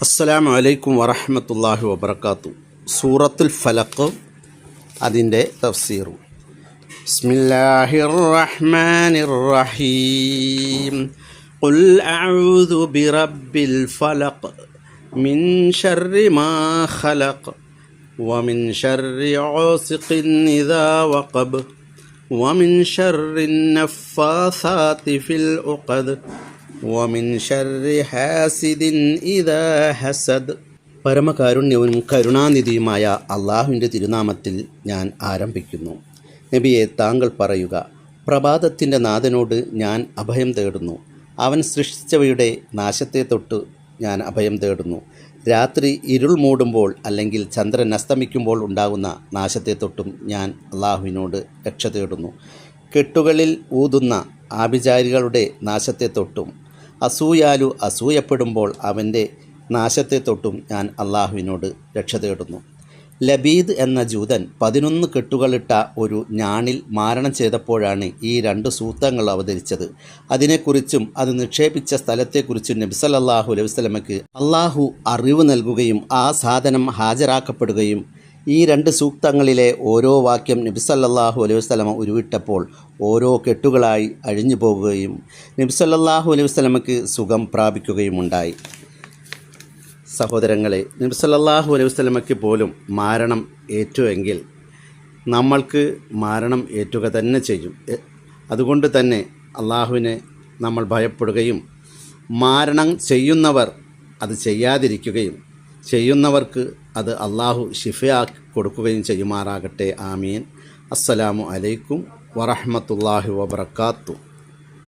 അസ്സലാമു അലൈക്കും വറഹമത്തല്ലാഹി വബർക്കാത്തു സൂറത്തുൽ ഫലക്ക് അതിൻ്റെ തഫ്സീറും ബിസ്മില്ലാഹിർ റഹ്മാനിർ റഹീം قل أعوذ برب الفلق من شر ما خلق ومن شر غاسق إذا وقب ومن شر النفاثات في العقد വമിൻ ഹാസിദിൻ ഇദാ ഹസദ് പരമകാരുണ്യവും കരുണാനിധിയുമായ അള്ളാഹുവിന്റെ തിരുനാമത്തിൽ ഞാൻ ആരംഭിക്കുന്നു. നബിയെ താങ്കൾ പറയുക പ്രഭാതത്തിന്റെ നാഥനോട് ഞാൻ അഭയം തേടുന്നു. അവൻ സൃഷ്ടിച്ചവയുടെ നാശത്തെ തൊട്ട് ഞാൻ അഭയം തേടുന്നു. രാത്രി ഇരുൾ മൂടുമ്പോൾ അല്ലെങ്കിൽ ചന്ദ്രൻ അസ്തമിക്കുമ്പോൾ ഉണ്ടാകുന്ന നാശത്തെ തൊട്ടും ഞാൻ അള്ളാഹുവിനോട് രക്ഷ തേടുന്നു. കെട്ടുകളിൽ ഊതുന്ന ആഭിചാരികളുടെ നാശത്തെ തൊട്ടും അസൂയാലു അസൂയപ്പെടുമ്പോൾ അവന്റെ നാശത്തെ തൊട്ടും ഞാൻ അള്ളാഹുവിനോട് രക്ഷ തേടുന്നു. ലബീദ് എന്ന ജൂതൻ പതിനൊന്ന് കെട്ടുകളിട്ട ഒരു ഞാണിൽ മാരണം ചെയ്തപ്പോഴാണ് ഈ രണ്ട് സൂത്രങ്ങൾ അവതരിച്ചത്. അതിനെക്കുറിച്ചും അത് നിക്ഷേപിച്ച സ്ഥലത്തെക്കുറിച്ചും നബിസലല്ലാഹു അലൈഹി വസ്ലമയ്ക്ക് അള്ളാഹു അറിവ് നൽകുകയും ആ സാധനം ഹാജരാക്കപ്പെടുകയും ഈ രണ്ട് സൂക്തങ്ങളിലെ ഓരോ വാക്യം നബിസല്ലാഹു അലൈഹി വസ്ലമ ഉരുവിട്ടപ്പോൾ ഓരോ കെട്ടുകളായി അഴിഞ്ഞു പോകുകയും നബിസല്ലാഹു അലൈഹി വസ്ലമക്ക് സുഖം പ്രാപിക്കുകയുമുണ്ടായി സഹോദരങ്ങളെ നബിസല്ലാഹു അലൈഹി വസ്ലമയ്ക്ക് പോലും മാരണം ഏറ്റുവെങ്കിൽ നമ്മൾക്ക് മാരണം ഏറ്റുക തന്നെ ചെയ്യും. അതുകൊണ്ട് തന്നെ അള്ളാഹുവിനെ നമ്മൾ ഭയപ്പെടുകയും മാരണം ചെയ്യുന്നവർ അത് ചെയ്യാതിരിക്കുകയും ചെയ്യുന്നവർക്ക് അത് അള്ളാഹു ഷിഫയാക്കി കൊടുക്കുകയും ചെയ്യുമാറാകട്ടെ. ആമീൻ. അസ്സലാമു അലൈക്കും വറഹ്മത്തുള്ളാഹി വബർക്കാത്തു